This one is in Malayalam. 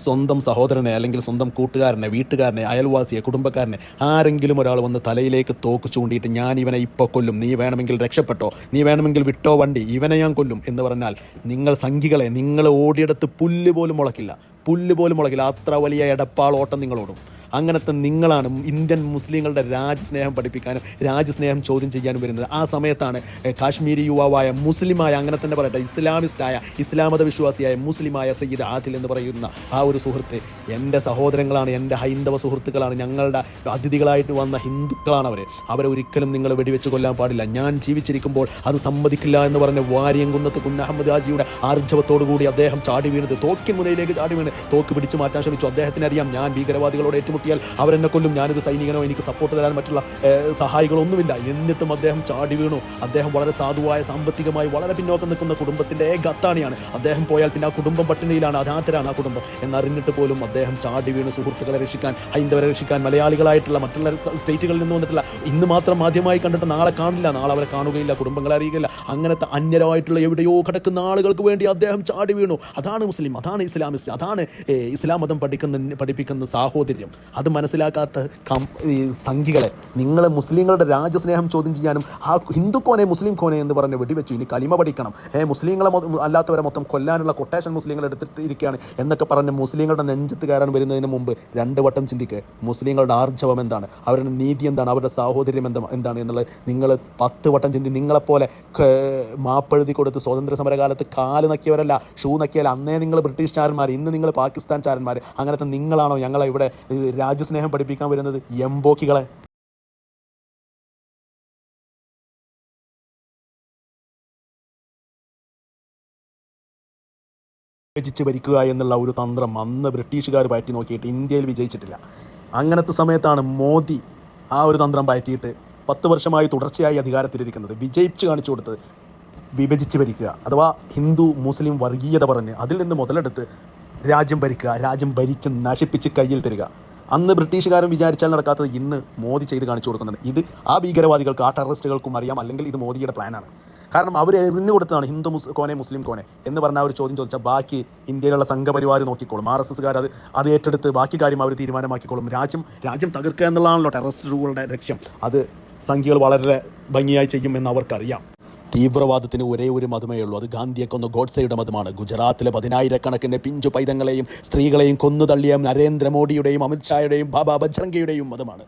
സ്വന്തം സഹോദരനെ അല്ലെങ്കിൽ സ്വന്തം കൂട്ടുകാരനെ വീട്ടുകാരനെ അയൽവാസിയെ കുടുംബക്കാരനെ ആരെങ്കിലും ഒരാൾ വന്ന് തലയിലേക്ക് തോക്ക് ചൂണ്ടിയിട്ട് ഞാൻ ഇവനെ ഇപ്പോൾ കൊല്ലും നീ വേണമെങ്കിൽ രക്ഷപ്പെട്ടോ നീ വേണമെങ്കിൽ വിട്ടോ വണ്ടി ഇവനെ ഞാൻ കൊല്ലും എന്ന് പറഞ്ഞാൽ നിങ്ങൾ സംഖികളെ നിങ്ങൾ ഓടിയെടുത്ത് പുല്ല് പോലും മുളക്കില്ല. പുല്ല് പോലും മുളക്കില്ല. അത്ര വലിയ എടപ്പാളോട്ടം നിങ്ങളോടും. അങ്ങനത്തെ നിങ്ങളാണ് ഇന്ത്യൻ മുസ്ലിങ്ങളുടെ രാജ്യസ്നേഹം പഠിപ്പിക്കാനും രാജ്യസ്നേഹം ചോദ്യം ചെയ്യാനും വരുന്നത്. ആ സമയത്താണ് കാശ്മീരി യുവാവായ മുസ്ലിമായ അങ്ങനെ തന്നെ പറയട്ടെ ഇസ്ലാമിസ്റ്റായ ഇസ്ലാമത വിശ്വാസിയായ മുസ്ലിമായ സയ്യിദ് ആദിൽ എന്ന് പറയുന്ന ആ ഒരു സുഹൃത്ത് എന്റെ സഹോദരങ്ങളാണ് എന്റെ ഹൈന്ദവ സുഹൃത്തുക്കളാണ് ഞങ്ങളുടെ അതിഥികളായിട്ട് വന്ന ഹിന്ദുക്കളാണ് അവർ അവരെ ഒരിക്കലും നിങ്ങൾ വെടിവെച്ച് കൊല്ലാൻ പാടില്ല. ഞാൻ ജീവിച്ചിരിക്കുമ്പോൾ അത് സമ്മതിക്കില്ല എന്ന് പറഞ്ഞ വാര്യംകുന്നത്ത് കുഞ്ഞഹമ്മദ് ഹാജിയുടെ ആർജവത്തോടു കൂടി അദ്ദേഹം ചാടി വീണത് തോക്കിൻ മുനയിലേക്ക് ചാടി വീണ് തോക്ക് പിടിച്ചു മാറ്റാൻ ശ്രമിച്ചു. അദ്ദേഹത്തിന് അറിയാം ഞാൻ ഭീകരവാദികളോട് ഏറ്റുമുട്ടിയാൽ അവരെന്നെ കൊല്ലും. ഞാനൊരു സൈനികനോ എനിക്ക് സപ്പോർട്ട് തരാൻ മറ്റുള്ള സഹായികളൊന്നുമില്ല. എന്നിട്ടും അദ്ദേഹം ചാടി വീണു. അദ്ദേഹം വളരെ സാധുവായ സാമ്പത്തികമായി വളരെ പിന്നോക്കം നിൽക്കുന്ന കുടുംബത്തിന്റെ ഗത്താണിയാണ് അദ്ദേഹം പോയാൽ പിന്നെ ആ കുടുംബം പട്ടിണിയിലാണ് അനാഥരാണ് ആ കുടുംബം. എന്നറിഞ്ഞിട്ട് പോലും അദ്ദേഹം ചാടി വീണു സുഹൃത്തുക്കളെ രക്ഷിക്കാൻ ഹൈന്ദവരെ രക്ഷിക്കാൻ മലയാളികളായിട്ടുള്ള മറ്റുള്ള സ്റ്റേറ്റുകളിൽ നിന്ന് വന്നിട്ടുള്ള ഇന്ന് മാത്രം ആദ്യമായി കണ്ടിട്ട് നാളെ കാണില്ല നാളെ അവരെ കാണുകയില്ല കുടുംബങ്ങളെ അറിയുകയില്ല അങ്ങനത്തെ അന്യരമായിട്ടുള്ള എവിടെയോ കിടക്കുന്ന ആളുകൾക്ക് വേണ്ടി അദ്ദേഹം ചാടി വീണു. അതാണ് മുസ്ലിം അതാണ് ഇസ്ലാമിസ്റ്റ് അതാണ് ഇസ്ലാം മതം പഠിക്കുന്ന പഠിപ്പിക്കുന്ന സാഹോദര്യം. അത് മനസ്സിലാക്കാത്ത കം നിങ്ങളെ മുസ്ലിങ്ങളുടെ രാജ്യസ്നേഹം ചോദ്യം ചെയ്യാനും ആ ഹിന്ദു കോനെ മുസ്ലിം കോനെ എന്ന് പറഞ്ഞ് വെടിവെച്ചു. ഇനി കലിമ പഠിക്കണം. ഏ മുസ്ലിങ്ങളെ അല്ലാത്തവരെ മൊത്തം കൊല്ലാനുള്ള കൊട്ടേഷൻ മുസ്ലിങ്ങൾ എടുത്തിട്ട് ഇരിക്കുകയാണ് എന്നൊക്കെ പറഞ്ഞ് മുസ്ലിങ്ങളുടെ നെഞ്ചത്ത് കയറാൻ വരുന്നതിന് മുമ്പ് രണ്ട് വട്ടം ചിന്തിക്കുക മുസ്ലിങ്ങളുടെ ആർജവം എന്താണ്? അവരുടെ നീതി എന്താണ്? അവരുടെ സാഹോദര്യം എന്താ എന്താണ് എന്നുള്ളത് നിങ്ങൾ പത്ത് വട്ടം ചിന്തി. നിങ്ങളെപ്പോലെ മാപ്പെഴുതി കൊടുത്ത് സ്വാതന്ത്ര്യ സമരകാലത്ത് കാൽ നക്കിയവരല്ല ഷൂ നക്കിയാൽ അന്നേ നിങ്ങൾ ബ്രിട്ടീഷ് ചാരന്മാർ ഇന്ന് നിങ്ങൾ പാകിസ്ഥാൻ ചാരന്മാർ അങ്ങനത്തെ നിങ്ങളാണോ ഞങ്ങളെ ഇവിടെ രാജ്യസ്നേഹം പഠിപ്പിക്കാൻ വരുന്നത് എംബോക്കികളെ. വിഭജിച്ച് ഭരിക്കുക എന്നുള്ള ഒരു തന്ത്രം അന്ന് ബ്രിട്ടീഷുകാർ പയറ്റി നോക്കിയിട്ട് ഇന്ത്യയിൽ വിജയിച്ചിട്ടില്ല. അങ്ങനത്തെ സമയത്താണ് മോദി ആ ഒരു തന്ത്രം പയറ്റിയിട്ട് പത്ത് വർഷമായി തുടർച്ചയായി അധികാരത്തിലിരിക്കുന്നത്. വിജയിച്ച് കാണിച്ചു കൊടുത്തത് വിഭജിച്ച് ഭരിക്കുക അഥവാ ഹിന്ദു മുസ്ലിം വർഗീയത പറഞ്ഞ് അതിൽ നിന്ന് മുതലെടുത്ത് രാജ്യം ഭരിക്കുക രാജ്യം ഭരിച്ച് നശിപ്പിച്ച് കയ്യിൽ തരിക. അന്ന് ബ്രിട്ടീഷുകാരും വിചാരിച്ചാൽ നടക്കാത്തത് ഇന്ന് മോദി ചെയ്ത് കാണിച്ചു കൊടുക്കുന്നുണ്ട്. ഇത് ആ ഭീകരവാദികൾക്ക് ആ ടെററിസ്റ്റുകൾക്കും അറിയാം അല്ലെങ്കിൽ ഇത് മോദിയുടെ പ്ലാനാണ് കാരണം അവർ എറിഞ്ഞു കൊടുത്തതാണ് ഹിന്ദു മുസ് കോനെ മുസ്ലിം കോനെ എന്ന് പറഞ്ഞ ഒരു ചോദ്യം ചോദിച്ചാൽ ബാക്കി ഇന്ത്യയിലുള്ള സംഘപരിവാർ നോക്കിക്കോളും. ആർ എസ് എസ്സുകാർ അത് അത് ഏറ്റെടുത്ത് ബാക്കി കാര്യം അവർ തീരുമാനമാക്കിക്കോളും. രാജ്യം രാജ്യം തകർക്കുക എന്നുള്ളതാണല്ലോ ടെററിസ്റ്റുകളുടെ ലക്ഷ്യം. അത് സംഖ്യകൾ വളരെ ഭംഗിയായി ചെയ്യുമെന്ന് അവർക്കറിയാം. തീവ്രവാദത്തിന് ഒരേ ഒരു മതമേ ഉള്ളൂ അത് ഗാന്ധിയെ കൊന്ന ഗോഡ്സെയുടെ മതമാണ്. ഗുജറാത്തിലെ പതിനായിരക്കണക്കിന് പിഞ്ചു പൈതങ്ങളെയും സ്ത്രീകളെയും കൊന്നു തള്ളിയ നരേന്ദ്രമോദിയുടെയും അമിത്ഷായുടെയും ബാബാ ബജ്രംഗയുടെയും മതമാണ്.